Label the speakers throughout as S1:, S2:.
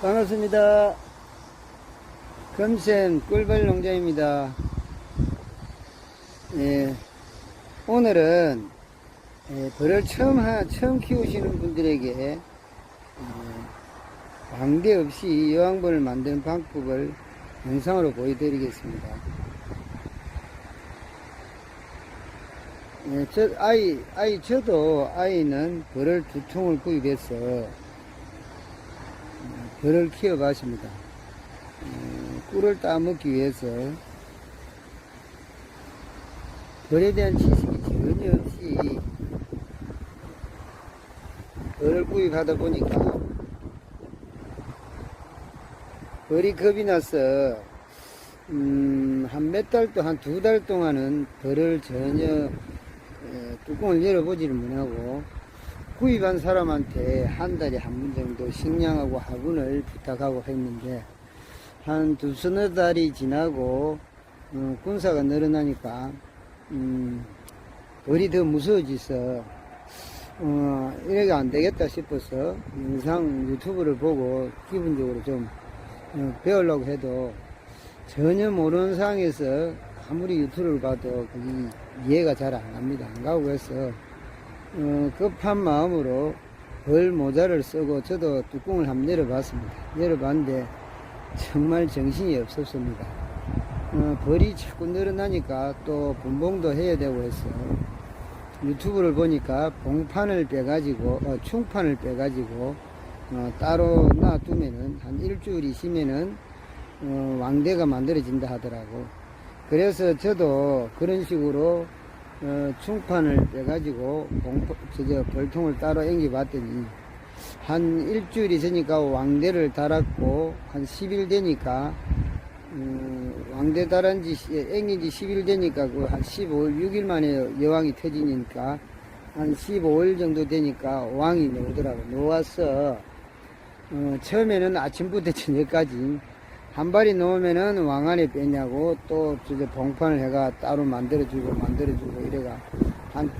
S1: 반갑습니다. 금샘 꿀벌 농장입니다. 예, 오늘은 예, 벌을 처음 하, 처음 키우시는 분들에게 어, 광대 없이 여왕벌을 만드는 방법을 영상으로 보여드리겠습니다. 예, 저 아이 아이 저도 아이는 벌을 두 통을 구입해서 벌을 키워봤습니다. 어, 꿀을 따먹기 위해서 벌에 대한 지식이 전혀 없이 벌을 구입하다 보니까 벌이 겁이 나서 음, 한 몇달또한두달 동안은 벌을 전혀 에, 뚜껑을 열어보지를 못하고 구입한 사람한테 한 달에 한 번 정도 식량하고 화분을 부탁하고 했는데 한 두 서너 달이 지나고 어, 군사가 늘어나니까 음, 벌이 더 무서워져서 어, 이래가 안 되겠다 싶어서 영상 유튜브를 보고 기본적으로 좀 어, 배우려고 해도 전혀 모르는 상황에서 아무리 유튜브를 봐도 이해가 잘 안 갑니다. 안 가고 해서 어, 급한 마음으로 벌 모자를 쓰고 저도 뚜껑을 한번 열어봤습니다. 열어봤는데 정말 정신이 없었습니다. 어, 벌이 자꾸 늘어나니까 또 분봉도 해야 되고 해서 유튜브를 보니까 봉판을 빼가지고 어, 충판을 빼가지고 어, 따로 놔두면은 한 일주일 있으면은 어, 왕대가 만들어진다 하더라고. 그래서 저도 그런 식으로 어, 충판을 빼가지고 봉, 저, 저 벌통을 따로 앵겨봤더니 한 일주일이 지니까 왕대를 달았고 한 10일 되니까 음, 왕대 달은 지 앵긴 지 10일 되니까 그 한 15일 6일 만에 여왕이 터지니까 한 15일 정도 되니까 왕이 나오더라고. 놓아서 어, 처음에는 아침부터 저녁까지 한 발이 놓으면은 왕 안에 빼냐고 또 저저 봉판을 해가 따로 만들어주고 만들어주고 이래가 한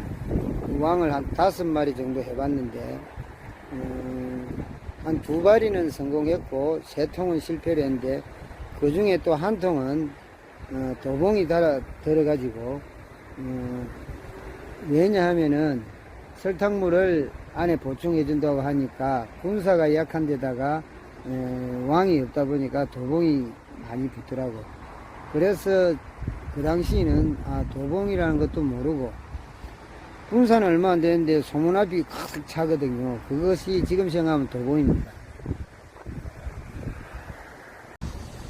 S1: 왕을 한 다섯 마리 정도 해봤는데 음, 한 두 발이는 성공했고 세 통은 실패를 했는데 그 중에 또 한 통은 어, 도봉이 달아 들어가지고 어, 왜냐하면은 설탕물을 안에 보충해 준다고 하니까 군사가 약한 데다가 에, 왕이 없다 보니까 도봉이 많이 붙더라고. 그래서 그 당시에는 아, 도봉이라는 것도 모르고 군사는 얼마 안 되는데 소문앞이 가득 차거든요. 그것이 지금 생각하면 도봉입니다.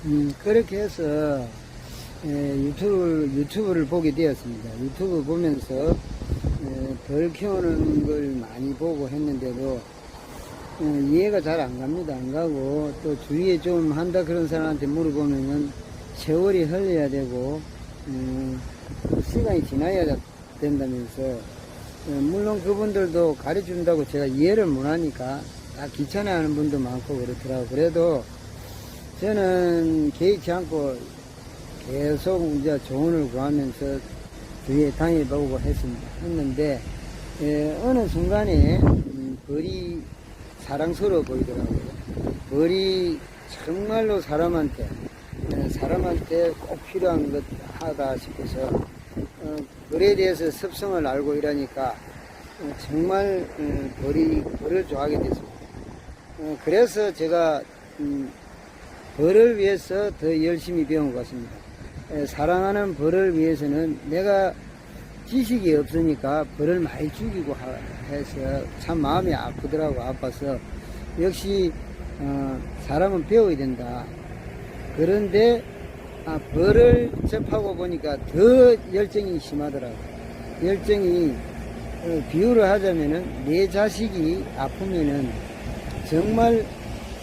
S1: 음, 그렇게 해서 에, 유튜브, 유튜브를 보게 되었습니다. 유튜브 보면서 에, 벌 키우는 걸 많이 보고 했는데도 어, 이해가 잘 안 갑니다. 안 가고 또 주위에 좀 한다 그런 사람한테 물어보면은 세월이 흘러야 되고 음, 시간이 지나야 된다면서 어, 물론 그분들도 가르쳐준다고 제가 이해를 못하니까 다 귀찮아하는 분도 많고 그렇더라고 그래도 저는 개의치 않고 계속 이제 조언을 구하면서 주위에 다녀보고 했습니다. 했는데 예, 어느 순간에 음, 벌이 사랑스러워 보이더라고요. 벌이 정말로 사람한테 예, 사람한테 꼭 필요한 것 하다 싶어서 어, 벌에 대해서 습성을 알고 이러니까 어, 정말 어, 벌이 벌을 좋아하게 됐습니다. 어, 그래서 제가 음, 벌을 위해서 더 열심히 배운 것 같습니다. 에, 사랑하는 벌을 위해서는 내가 지식이 없으니까 벌을 많이 죽이고 하- 해서 참 마음이 아프더라고 아파서 역시 어, 사람은 배워야 된다. 그런데 아, 벌을 접하고 보니까 더 열정이 심하더라고. 열정이 어, 비유를 하자면은 내 자식이 아프면은 정말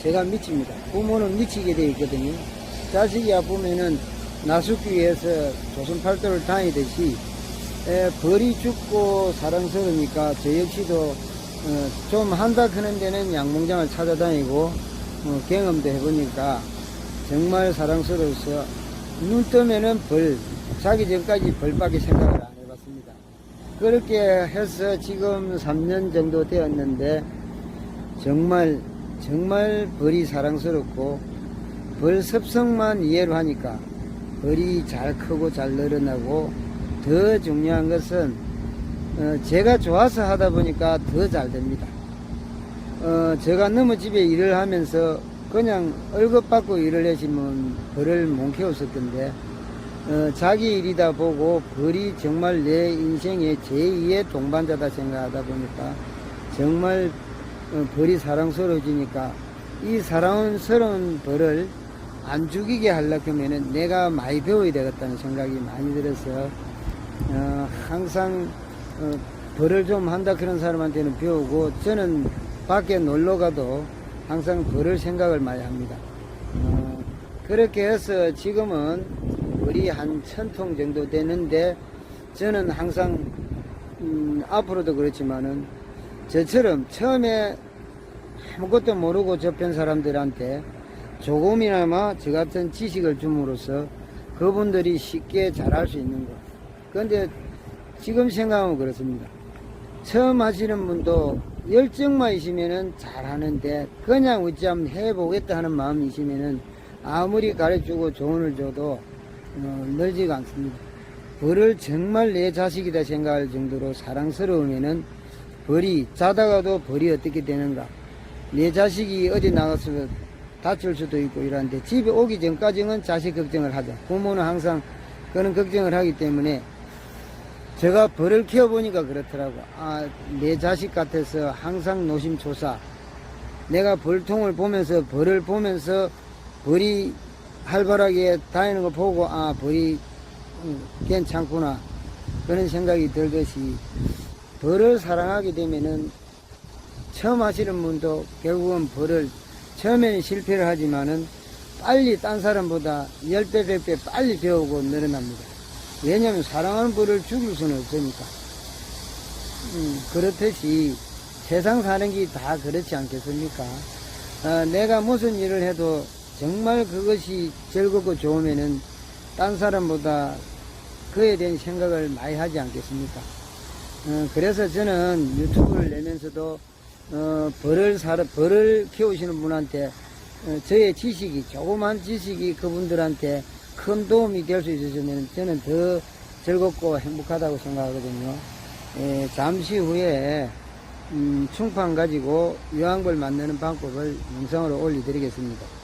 S1: 제가 미칩니다. 부모는 미치게 돼 있거든요. 자식이 아프면은 나sup기 위해서 조선 팔도를 다니듯이 에, 벌이 죽고 사랑스러우니까 저 역시도 어, 좀 한다 그런 데는 양봉장을 찾아다니고 어, 경험도 해보니까 정말 사랑스러워서 눈 뜨면은 벌 자기 전까지 벌밖에 생각을 안 해봤습니다. 그렇게 해서 지금 3년 정도 되었는데 정말 정말 벌이 사랑스럽고 벌 습성만 이해를 하니까 벌이 잘 크고 잘 늘어나고 더 중요한 것은 어, 제가 좋아서 하다 보니까 더 잘 됩니다. 어, 제가 너무 집에 일을 하면서 그냥 월급 받고 일을 했으면 벌을 못 키웠을 건데 어, 자기 일이다 보고 벌이 정말 내 인생의 제2의 동반자다 생각하다 보니까 정말 어, 벌이 사랑스러워지니까 이 사랑스러운 벌을 안 죽이게 하려면은 내가 많이 배워야 되겠다는 생각이 많이 들어서 어, 항상 어, 벌을 좀 한다 그런 사람한테는 배우고 저는 밖에 놀러 가도 항상 벌을 생각을 많이 합니다. 어, 그렇게 해서 지금은 벌이 한 천 통 정도 되는데 저는 항상 음, 앞으로도 그렇지만은 저처럼 처음에 아무것도 모르고 접한 사람들한테 조금이나마 저 같은 지식을 줌으로써 그분들이 쉽게 잘할 수 있는 것. 그런데 지금 생각하면 그렇습니다. 처음 하시는 분도 열정만 있으면은 잘하는데 그냥 어찌하면 해보겠다 하는 마음이 있으면은 아무리 가르치고 조언을 줘도 어, 늘지가 않습니다. 벌을 정말 내 자식이다 생각할 정도로 사랑스러우면은 벌이 자다가도 벌이 어떻게 되는가 내 자식이 어디 나가서 다칠 수도 있고 이러는데 집에 오기 전까지는 자식 걱정을 하죠. 부모는 항상 그런 걱정을 하기 때문에 제가 벌을 키워보니까 그렇더라고. 아, 내 자식 같아서 항상 노심초사. 내가 벌통을 보면서 벌을 보면서 벌이 활발하게 다니는 거 보고 아, 벌이 음, 괜찮구나. 그런 생각이 들듯이 벌을 사랑하게 되면은 처음 하시는 분도 결국은 벌을 처음에는 실패를 하지만은 빨리 딴 사람보다 10배, 100배 빨리 배우고 늘어납니다. 왜냐하면 사랑하는 벌을 죽일 수는 없으니까. 음, 그렇듯이 세상 사는 게 다 그렇지 않겠습니까? 어, 내가 무슨 일을 해도 정말 그것이 즐겁고 좋으면은 딴 사람보다 그에 대한 생각을 많이 하지 않겠습니까? 어, 그래서 저는 유튜브를 내면서도 어, 벌을 사 벌을 키우시는 분한테 어, 저의 지식이 조그만 지식이 그분들한테 큰 도움이 될 수 있으면 저는 더 즐겁고 행복하다고 생각하거든요. 예, 잠시 후에 음, 충판 가지고 유황벌 만드는 방법을 영상으로 올려드리겠습니다.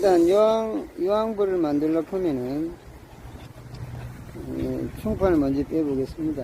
S1: 일단 유황, 유황불을 만들려고 하면은 음, 총판을 먼저 빼보겠습니다.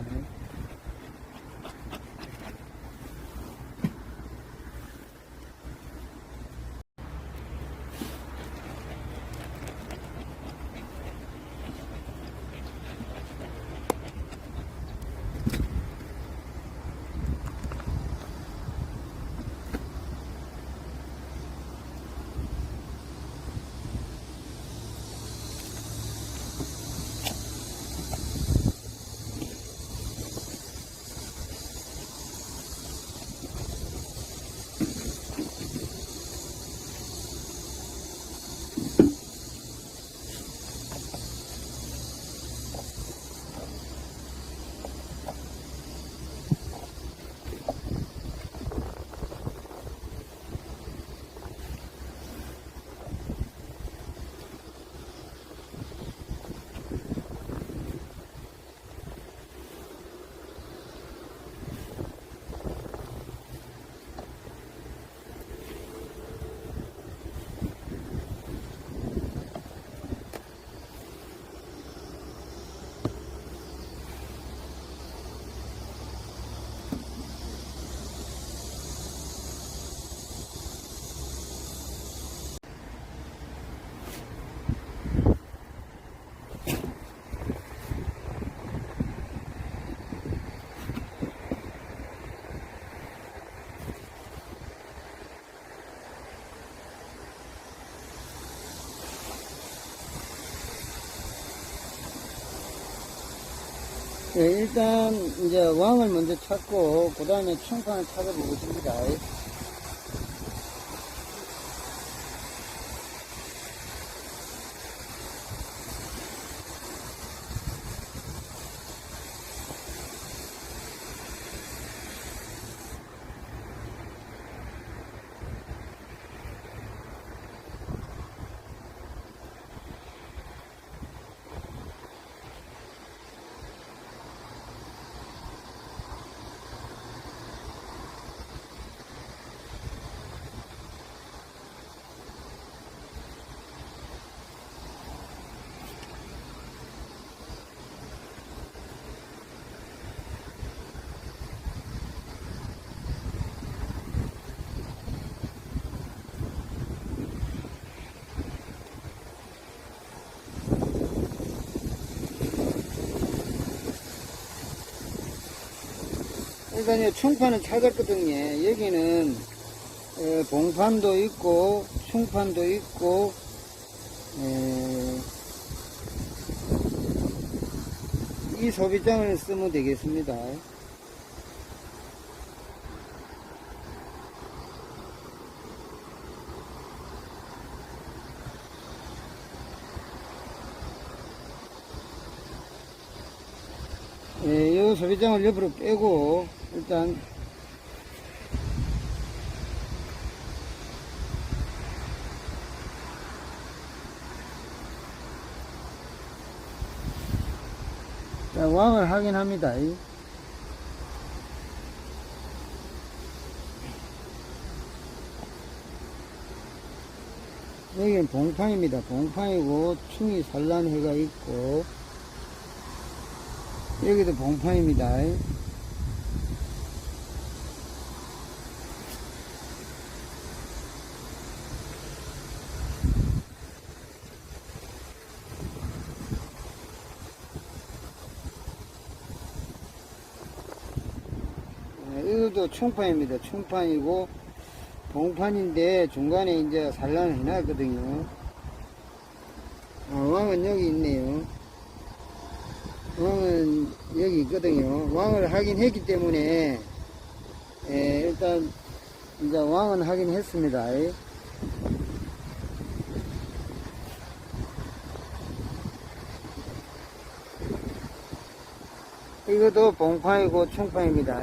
S1: 예, 일단 이제 왕을 먼저 찾고 그 다음에 총판을 찾아보겠습니다. 이 충판을 찾았거든요. 여기는 에, 봉판도 있고 충판도 있고 에, 이 소비장을 쓰면 되겠습니다. 예, 이 소비장을 옆으로 빼고 일단 자, 왕을 확인합니다. 여기는 봉판입니다. 봉판이고 충이 산란해가 있고 여기도 봉판입니다. 네, 이것도 충판입니다. 충판이고 봉판인데 중간에 이제 산란을 해놨거든요. 아, 왕은 여기 있네요. 왕은 여기 있거든요. 왕을 확인했기 때문에 예, 일단 이제 왕은 확인했습니다. 이것도 봉판이고 충판입니다.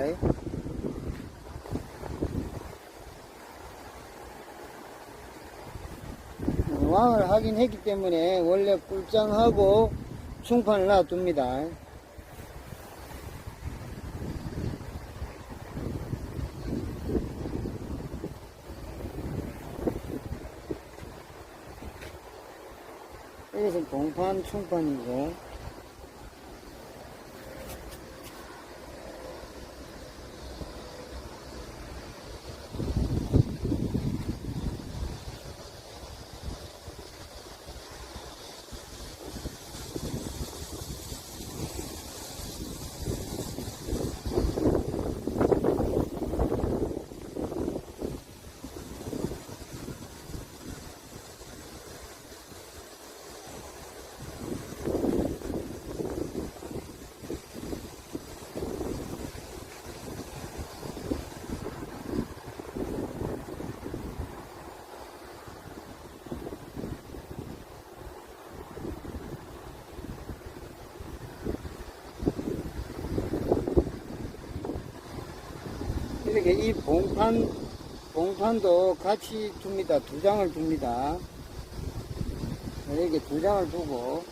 S1: 왕을 확인했기 때문에 원래 꿀장하고 충판을 놔둡니다. 이것은 충판이고 이렇게 이 봉판, 봉판도 같이 둡니다. 두 장을 둡니다. 이렇게 두 장을 두고,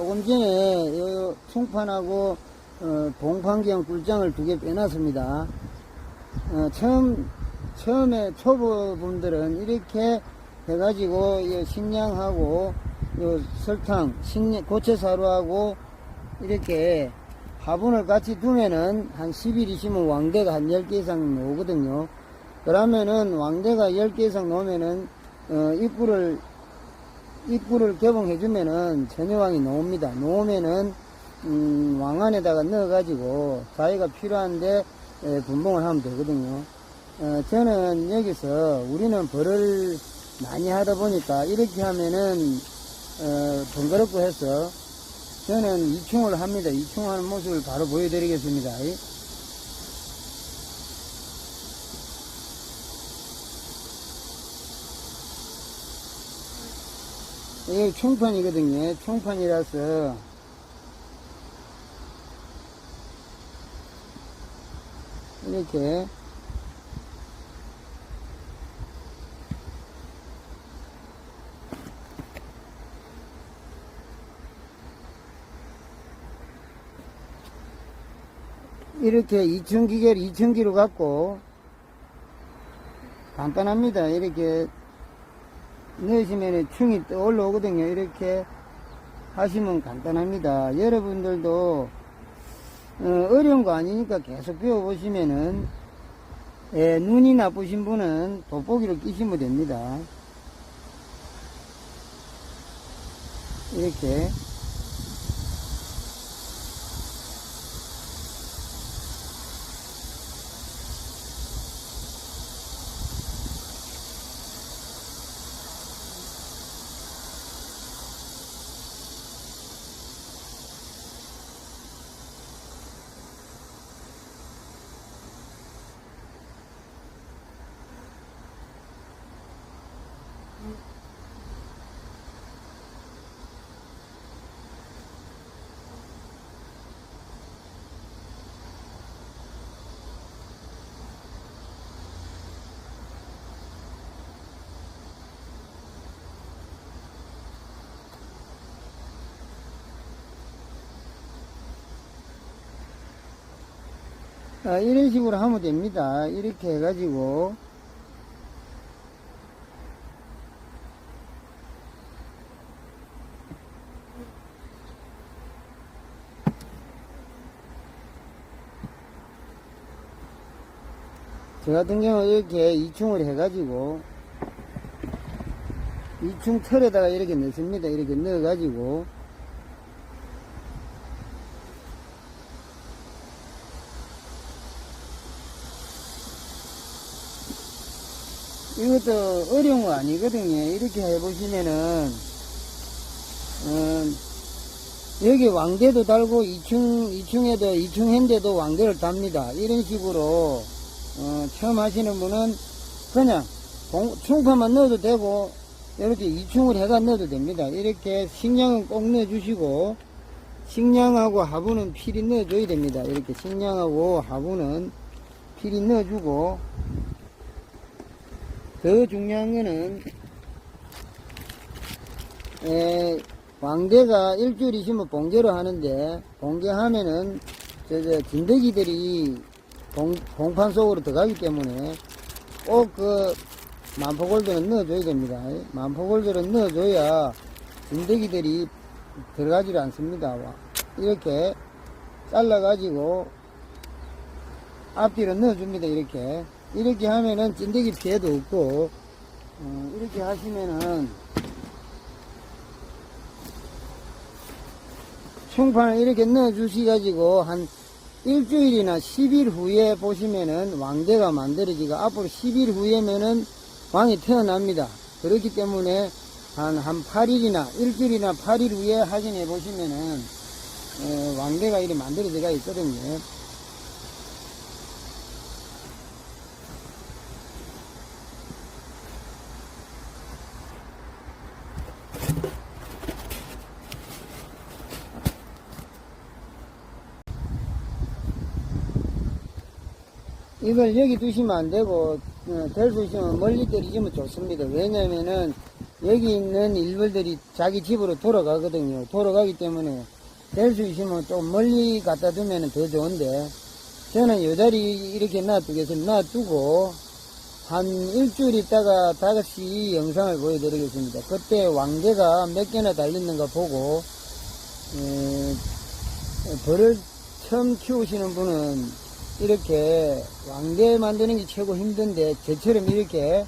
S1: 조금 전에 요 총판하고 어, 봉판경 꿀장을 두 개 빼놨습니다. 어, 처음 처음에 초보분들은 이렇게 해가지고 이 식량하고 요 설탕, 식량, 고체 사료하고 이렇게 화분을 같이 두면은 한 10일 있으면 왕대가 한 10개 이상 나오거든요. 그러면은 왕대가 10개 이상 나오면은 어, 입구를 입구를 개봉해주면은 전여왕이 나옵니다. 나오면은 음, 왕 안에다가 넣어가지고 자기가 필요한데 에, 분봉을 하면 되거든요. 어, 저는 여기서 우리는 벌을 많이 하다 보니까 이렇게 하면은 어, 번거롭고 해서 저는 이충을 합니다. 이충하는 모습을 바로 보여드리겠습니다. 이게 총판이거든요. 총판이라서 이렇게 이렇게 2층 기계를 2층 기로 갖고 간단합니다. 이렇게 넣으시면 충이 떠 올라오거든요. 이렇게 하시면 간단합니다. 여러분들도 어, 어려운 거 아니니까 계속 배워보시면은 예, 눈이 나쁘신 분은 돋보기를 끼시면 됩니다. 이렇게 아, 이런 식으로 하면 됩니다. 이렇게 해가지고 저 같은 경우 이렇게 이충을 해가지고 이충 털에다가 이렇게 넣습니다. 이렇게 넣어가지고 이것도 어려운 거 아니거든요. 이렇게 해보시면은, 어, 여기 왕대도 달고 2층, 2층에도, 2층 핸데도 왕대를 답니다. 이런 식으로, 어, 처음 하시는 분은 그냥 공- 충파만 넣어도 되고, 이렇게 2층을 해가 넣어도 됩니다. 이렇게 식량은 꼭 넣어주시고, 식량하고 화분은 필히 넣어줘야 됩니다. 이렇게 식량하고 화분은 필히 넣어주고, 더 중요한 거는 에, 왕대가 일주일 있으면 봉제를 하는데 봉제하면은 저, 저 진드기들이 봉, 봉판 속으로 들어가기 때문에 꼭 그 만포골드는 넣어줘야 됩니다. 만포골드를 넣어줘야 진드기들이 들어가지를 않습니다. 이렇게 잘라가지고 앞뒤로 넣어줍니다. 이렇게 이렇게 하면은 찐득이 피해도 없고 어, 이렇게 하시면은 총판을 이렇게 넣어 주시 가지고 한 일주일이나 10일 후에 보시면은 왕대가 만들어지고 앞으로 10일 후에면은 왕이 태어납니다. 그렇기 때문에 한, 한 8일이나 일주일이나 8일 후에 확인해 보시면은 어, 왕대가 이렇게 만들어지가 있거든요. 이걸 여기 두시면 안 되고 될 수 있으면 멀리 떨어지면 좋습니다. 왜냐면은 여기 있는 일벌들이 자기 집으로 돌아가거든요. 돌아가기 때문에 될 수 있으면 좀 멀리 갖다 두면 더 좋은데 저는 요 자리 이렇게 놔두겠습니다. 놔두고 한 일주일 있다가 다시 영상을 보여드리겠습니다. 그때 왕개가 몇 개나 달렸는가 보고 에, 벌을 처음 키우시는 분은 이렇게 왕개 만드는 게 최고 힘든데 저처럼 이렇게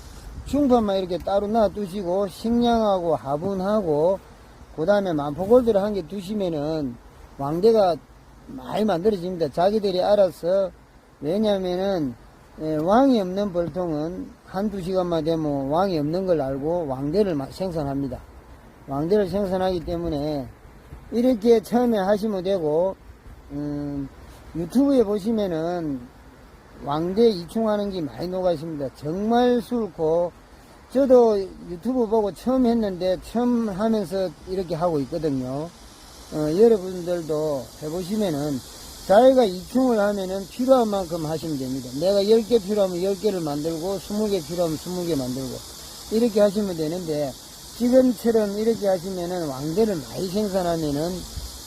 S1: 중판만 이렇게 따로 놔두시고 식량하고 화분하고 그 다음에 만포골드를 한 개 두시면은 왕대가 많이 만들어집니다. 자기들이 알아서 왜냐면은 예, 왕이 없는 벌통은 한두 시간만 되면 왕이 없는 걸 알고 왕대를 마- 생산합니다. 왕대를 생산하기 때문에 이렇게 처음에 하시면 되고 음, 유튜브에 보시면은 왕대 이충하는 게 많이 녹아있습니다. 정말 수고 저도 유튜브 보고 처음 했는데 처음 하면서 이렇게 하고 있거든요. 어, 여러분들도 해보시면은 자기가 이충을 하면은 필요한 만큼 하시면 됩니다. 내가 10개 필요하면 10개를 만들고 20개 필요하면 20개 만들고 이렇게 하시면 되는데 지금처럼 이렇게 하시면은 왕대를 많이 생산하면은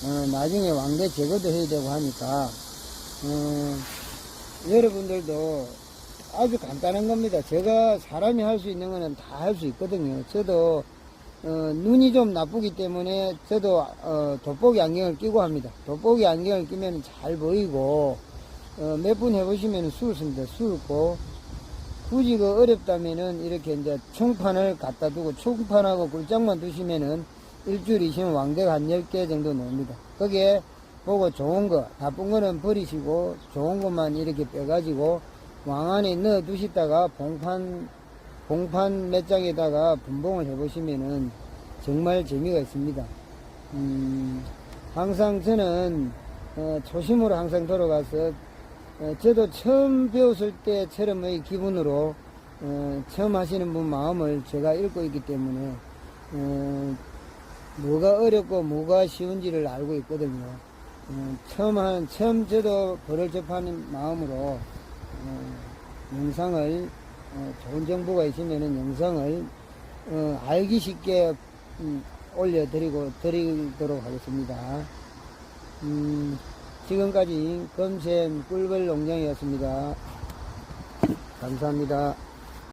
S1: 어, 나중에 왕대 제거도 해야 되고 하니까 어, 여러분들도 아주 간단한 겁니다. 제가 사람이 할 수 있는 거는 다 할 수 있거든요. 저도 어, 눈이 좀 나쁘기 때문에 저도 어, 돋보기 안경을 끼고 합니다. 돋보기 안경을 끼면 잘 보이고 어, 몇 분 해보시면 수습니다. 수고 굳이 그 어렵다면은 이렇게 이제 총판을 갖다 두고 총판하고 굴장만 두시면은 일주일 이시면 왕대가 한 10개 정도 나옵니다. 거기에 보고 좋은 거, 나쁜 거는 버리시고 좋은 것만 이렇게 빼가지고 왕 안에 넣어 두시다가 봉판, 봉판 몇 장에다가 분봉을 해보시면은 정말 재미가 있습니다. 음, 항상 저는 어, 초심으로 항상 돌아가서 어, 저도 처음 배웠을 때처럼의 기분으로 어, 처음 하시는 분 마음을 제가 읽고 있기 때문에 어, 뭐가 어렵고 뭐가 쉬운지를 알고 있거든요. 어, 처음 한 처음 저도 벌을 접하는 마음으로 어, 영상을 어, 좋은 정보가 있으면은 영상을 어, 알기 쉽게 음, 올려드리고 드리도록 하겠습니다. 음, 지금까지 검샘 꿀벌 농장이었습니다. 감사합니다.